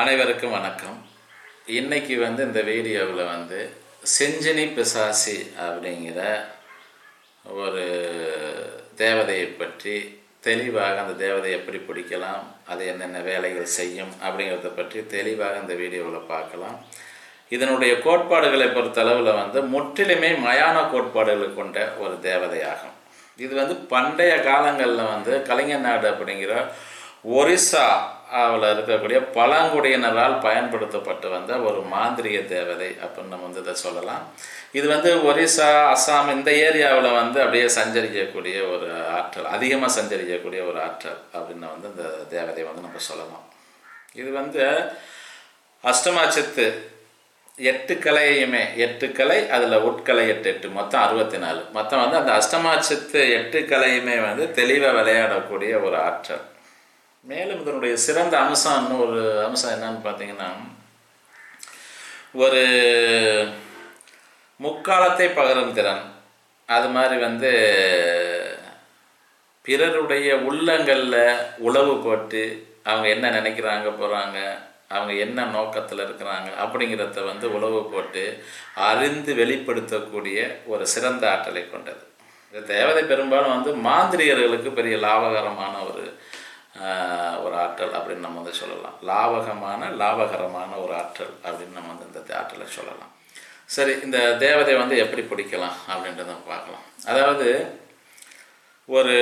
அனைவருக்கும் வணக்கம். இன்னைக்கு வந்து இந்த வீடியோவில் வந்து செஞ்சினி பிசாசி அப்படிங்கிற ஒரு தேவதையை பற்றி தெளிவாக அந்த தேவதையை எப்படி பிடிக்கலாம் அது என்னென்ன வேலைகள் செய்யும் அப்படிங்கிறத பற்றி தெளிவாக இந்த வீடியோவில் பார்க்கலாம். இதனுடைய கோட்பாடுகளை பொறுத்தளவில் வந்து முற்றிலுமே மயான கோட்பாடுகளை கொண்ட ஒரு தேவதையாகும். இது வந்து பண்டைய காலங்களில் வந்து கலைஞர் நாடு அப்படிங்கிற ஒரிசா அவள் இருக்கக்கூடிய பழங்குடியினரால் பயன்படுத்தப்பட்டு வந்த ஒரு மாந்திரிய தேவதை அப்படின்னு நம்ம வந்து இதை சொல்லலாம். இது வந்து ஒரிசா அஸ்ஸாம் இந்த ஏரியாவில் வந்து அப்படியே சஞ்சரிக்கக்கூடிய ஒரு ஆற்றல் அதிகமாக சஞ்சரிக்கக்கூடிய ஒரு ஆற்றல் அப்படின்னு வந்து இந்த தேவதையை வந்து நம்ம சொல்லலாம். இது வந்து அஷ்டமாச்சத்து எட்டு கலையுமே எட்டு கலை அதில் உட்கலை எட்டு எட்டு மொத்தம் அறுபத்தி நாலு மொத்தம் வந்து அந்த அஷ்டமாச்சத்து எட்டு கலையுமே வந்து தெளிவாக விளையாடக்கூடிய ஒரு ஆற்றல். மேலும் இதனுடைய சிறந்த அம்சம் இன்னும் ஒரு அம்சம் என்னன்னு பார்த்தீங்கன்னா ஒரு முக்காலத்தை பகரும் திறன். அது மாதிரி வந்து பிறருடைய உள்ளங்களில் உளவு போட்டு அவங்க என்ன நினைக்கிறாங்க போகிறாங்க அவங்க என்ன நோக்கத்தில் இருக்கிறாங்க அப்படிங்கிறத வந்து உளவு போட்டு அறிந்து வெளிப்படுத்தக்கூடிய ஒரு சிறந்த ஆற்றலை கொண்டது. இந்த தேவதை பெரும்பாலும் வந்து மாந்திரிகர்களுக்கு பெரிய லாபகரமான ஒரு ஒரு ஆற்றல் அப்படின்னு நம்ம வந்து சொல்லலாம். லாபகமான லாபகரமான ஒரு ஆற்றல் அப்படின்னு நம்ம வந்து இந்த ஆற்றலை சொல்லலாம். சரி இந்த தேவதை வந்து எப்படி பிடிக்கலாம் அப்படின்றத பார்க்கலாம். அதாவது ஒரு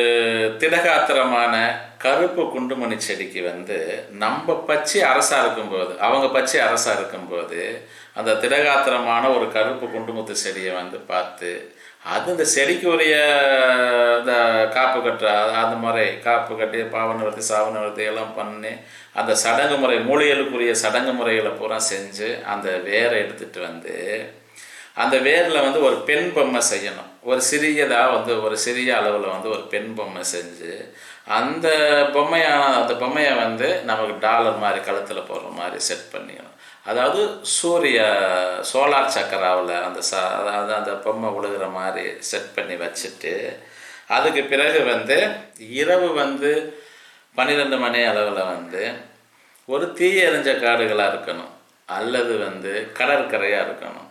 திடகாத்திரமான கருப்பு குண்டுமணி செடிக்கு வந்து நம்ம பச்சை அரசாக இருக்கும்போது அவங்க பச்சை அரசாக இருக்கும்போது அந்த திடகாத்திரமான ஒரு கருப்பு குண்டுமுத்து செடியை வந்து பார்த்து அது இந்த செடிக்கு உரிய இந்த காப்பு கட்டுற அந்த முறை காப்பு கட்டி பாவனை வருத்தி சாவனை வருத்தி எல்லாம் பண்ணி அந்த சடங்கு முறை மூலிகளுக்குரிய சடங்கு முறைகளை பூரா செஞ்சு அந்த வேரை எடுத்துகிட்டு வந்து அந்த வேரில் வந்து ஒரு பெண் பொம்மை செய்யணும். ஒரு சிறியதாக வந்து ஒரு சிறிய அளவில் வந்து ஒரு பெண் பொம்மை செஞ்சு அந்த பொம்மையான அந்த பொம்மையை வந்து நமக்கு டாலர் மாதிரி கழுத்தில் போடுற மாதிரி செட் பண்ணிக்கணும். அதாவது சூரிய சோலார் சக்கராவில் அந்த ச அதாவது அந்த பொம்மை விழுகிற மாதிரி செட் பண்ணி வச்சுட்டு அதுக்கு பிறகு வந்து இரவு வந்து பன்னிரெண்டு மணி அளவில் வந்து ஒரு தீ எறிஞ்ச காடுகளாக இருக்கணும். அல்லது வந்து கடற்கரையாக இருக்கணும்.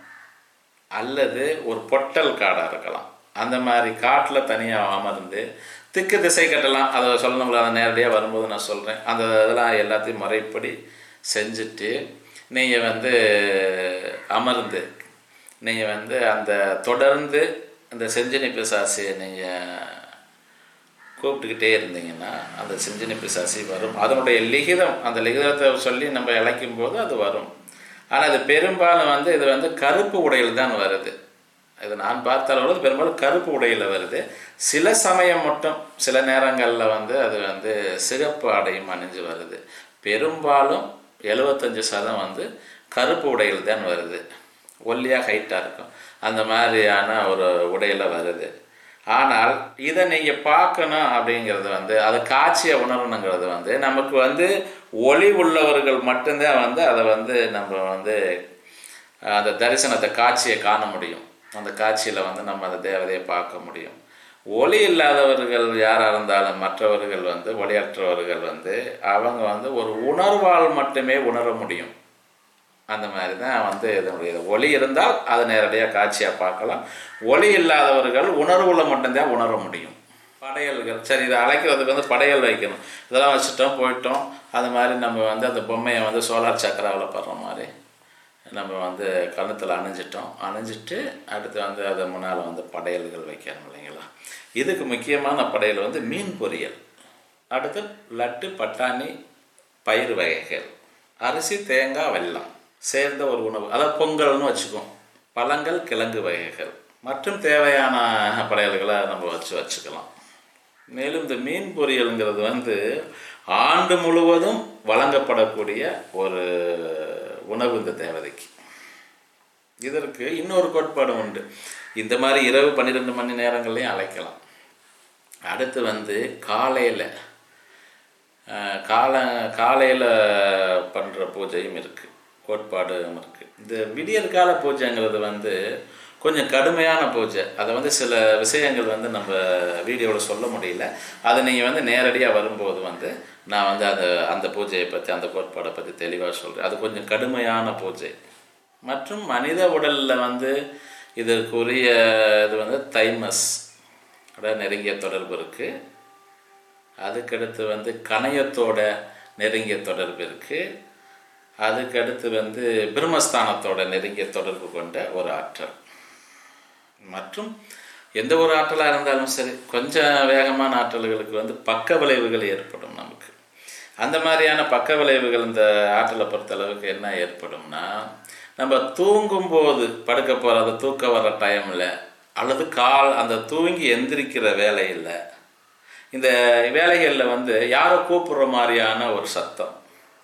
அல்லது ஒரு பொட்டல் காடாக இருக்கலாம். அந்த மாதிரி காட்டில் தனியாக அமர்ந்து திக்கு திசை கட்டலாம். அதை சொல்லணுங்களா அதை நேரடியாக வரும்போது நான் சொல்கிறேன் அந்த இதெல்லாம் எல்லாத்தையும் முறைப்படி செஞ்சுட்டு நீங்கள் வந்து அமர்ந்து நீங்கள் வந்து அந்த தொடர்ந்து அந்த செஞ்சனி பிசாசியை நீங்கள் கூப்பிட்டுக்கிட்டே இருந்தீங்கன்னா அந்த செஞ்சனி பிசாசி வரும். அதனுடைய லிகிதம் அந்த லிகிதத்தை சொல்லி நம்ம இழைக்கும் போது அது வரும். ஆனால் அது பெரும்பாலும் வந்து இது வந்து கருப்பு உடையில் தான் வருது. இது நான் பார்த்த அளவுக்கு பெரும்பாலும் கருப்பு உடையில் வருது. சில சமயம் மட்டும் சில நேரங்களில் வந்து அது வந்து சிகப்பு ஆடையும் அணிஞ்சு வருது. பெரும்பாலும் எழுபத்தஞ்சு சதம் வந்து கருப்பு உடையில் தான் வருது. ஒல்லியாக ஹைட்டாக இருக்கும். அந்த மாதிரியான ஒரு உடையில் வருது. ஆனால் இதை நீங்கள் பார்க்கணும் அப்படிங்கிறது வந்து அது காட்சியை உணரணுங்கிறது வந்து நமக்கு வந்து ஒளி உள்ளவர்கள் மட்டும்தான் வந்து அதை வந்து நம்ம வந்து அந்த தரிசனத்தை காட்சியை காண முடியும். அந்த காட்சியில் வந்து நம்ம அந்த தேவதையை பார்க்க முடியும். ஒளி இல்லாதவர்கள் யாராக இருந்தாலும் மற்றவர்கள் வந்து ஒளியற்றவர்கள் வந்து அவங்க வந்து ஒரு உணர்வால் மட்டுமே உணர முடியும். அந்த மாதிரி தான் வந்து இதனுடைய ஒளி இருந்தால் அதை நேரடியாக காட்சியாக பார்க்கலாம். ஒளி இல்லாதவர்கள் உணர்வுல மட்டும்தான் உணர முடியும். படையல்கள். சரி இதை அழைக்கிறதுக்கு வந்து படையல் வைக்கணும். இதெல்லாம் வச்சுட்டோம் போயிட்டோம். அது மாதிரி நம்ம வந்து அந்த பொம்மையை வந்து சோலார் சக்கராவில் படுற மாதிரி நம்ம வந்து கழுத்தில் அணிஞ்சிட்டோம். அணிஞ்சிட்டு அடுத்து வந்து அதை முன்னால் வந்து படையல்கள் வைக்கணும் இல்லைங்களா? இதுக்கு முக்கியமான படையல் வந்து மீன் பொரியல் அடுத்து லட்டு பட்டாணி பயிர் வகைகள் அரிசி தேங்காய் வெல்லம் சேர்ந்த ஒரு உணவு. அதாவது பொங்கல்னு வச்சுக்கோம் பழங்கள் கிழங்கு வகைகள். மற்றும் தேவையான படையல்களை நம்ம வச்சு வச்சுக்கலாம். மேலும் இந்த மீன் பொரியலுங்கிறது வந்து ஆண்டு முழுவதும் வழங்கப்படக்கூடிய ஒரு உணவு இந்த தேவதைக்கு. இதற்கு இன்னொரு கோட்பாடு உண்டு. இந்த மாதிரி இரவு பன்னிரெண்டு மணி நேரங்கள்லையும் அழைக்கலாம். அடுத்து வந்து காலையில் கால காலையில் பண்ணுற பூஜையும் இருக்குது கோட்பாடும் இருக்குது இந்த விடியற் கால பூஜைங்கிறது வந்து கொஞ்சம் கடுமையான பூஜை. அதை வந்து சில விஷயங்கள் வந்து நம்ம வீடியோவில் சொல்ல முடியல. அதை நீங்கள் வந்து நேரடியாக வரும்போது வந்து நான் வந்து அந்த அந்த பூஜையை பற்றி அந்த கோட்பாடை பற்றி தெளிவாக சொல்கிறேன் அது கொஞ்சம் கடுமையான பூஜை. மற்றும் மனித உடலில் வந்து இதற்குரிய இது வந்து தைமஸ். ஓட நெருங்கிய தொடர்பு இருக்குது அதுக்கடுத்து வந்து கணையத்தோட நெருங்கிய தொடர்பு இருக்குது அதுக்கடுத்து வந்து பிரம்மஸ்தானத்தோட நெருங்கிய தொடர்பு கொண்ட ஒரு ஆற்றல். மற்றும் எந்த ஒரு ஆற்றலாக இருந்தாலும் சரி கொஞ்சம் வேகமான ஆற்றல்களுக்கு வந்து பக்க விளைவுகள் ஏற்படும் நமக்கு. அந்த மாதிரியான பக்க விளைவுகள் இந்த ஆற்றலை பொறுத்த அளவுக்கு என்ன ஏற்படும்னா நம்ம தூங்கும்போது படுக்க போகிற அந்த தூக்க வர டைமில் அல்லது கால் அந்த தூங்கி எந்திரிக்கிற வேலையில் இந்த வேலைகளில் வந்து யாரோ கூப்பிடுற மாதிரியான ஒரு சத்தம்.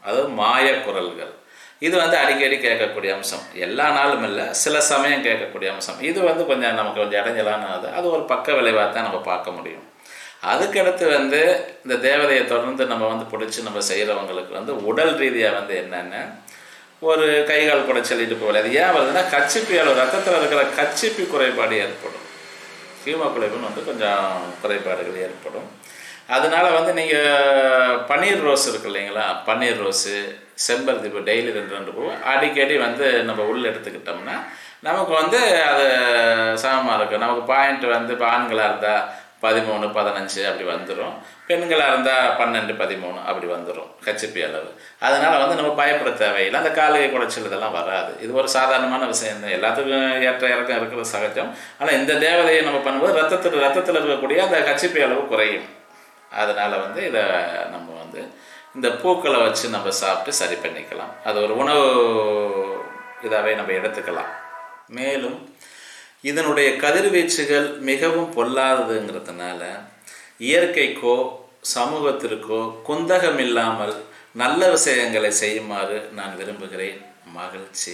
அதாவது மாய குரல்கள். இது வந்து அடிக்கடி கேட்கக்கூடிய அம்சம். எல்லா நாளும் இல்லை சில சமயம் கேட்கக்கூடிய அம்சம். இது வந்து கொஞ்சம் நமக்கு கொஞ்சம் இடைஞ்சலான அது. அது ஒரு பக்க விளைவாக தான் நம்ம பார்க்க முடியும். அதுக்கடுத்து வந்து இந்த தேவதையை தொடர்ந்து நம்ம வந்து பிடிச்சி நம்ம செய்கிறவங்களுக்கு வந்து உடல் ரீதியாக வந்து என்னென்ன ஒரு கை கால் குடைச்சல் இடுப்பு வலி அது ஏன் வருதுன்னா கச்சிப்பி அளவு ரத்தத்தில் இருக்கிற கச்சிப்பி குறைபாடு ஏற்படும். ஹீமோகுளோபின் வந்து கொஞ்சம் குறைபாடுகள் ஏற்படும். அதனால வந்து நீங்கள் பன்னீர் ரோஸ் இருக்கு இல்லைங்களா? பன்னீர் ரோஸு செம்பருத்தி பூ டெய்லி ரெண்டு ரெண்டு பூ அடிக்கடி வந்து நம்ம உள்ள எடுத்துக்கிட்டோம்னா நமக்கு வந்து அது சமமாக இருக்கும். நமக்கு பாயிண்ட் வந்து இப்போ ஆண்களாக இருந்தால் பதிமூணு பதினஞ்சு அப்படி வந்துடும் பெண்களாக இருந்தால் பன்னெண்டு பதிமூணு அப்படி வந்துடும் ஹெச்பி அளவு. அதனால் வந்து நம்ம பயப்பட தேவையில்லை. அந்த காலையை குடைச்சல் இதெல்லாம் வராது. இது ஒரு சாதாரணமான விஷயம். தான் எல்லாத்துக்கும் ஏற்ற இறக்கம் இருக்கிறது சகஜம். ஆனால் இந்த தேவதையை நம்ம பண்ணும்போது ரத்தத்தில் ரத்தத்தில் இருக்கக்கூடிய அந்த ஹெச்பி அளவு குறையும். அதனால் வந்து இதை நம்ம வந்து இந்த பூக்களை வச்சு நம்ம சாப்பிட்டு சரி பண்ணிக்கலாம். அது ஒரு உணவு இதாகவே நம்ம எடுத்துக்கலாம். மேலும் இதனுடைய கதிர்வீச்சுகள் மிகவும் பொல்லாததுங்கிறதுனால இயற்கைக்கோ சமூகத்திற்கோ குந்தகம் இல்லாமல் நல்ல விஷயங்களை செய்யுமாறு நான் விரும்புகிறேன். மகிழ்ச்சி.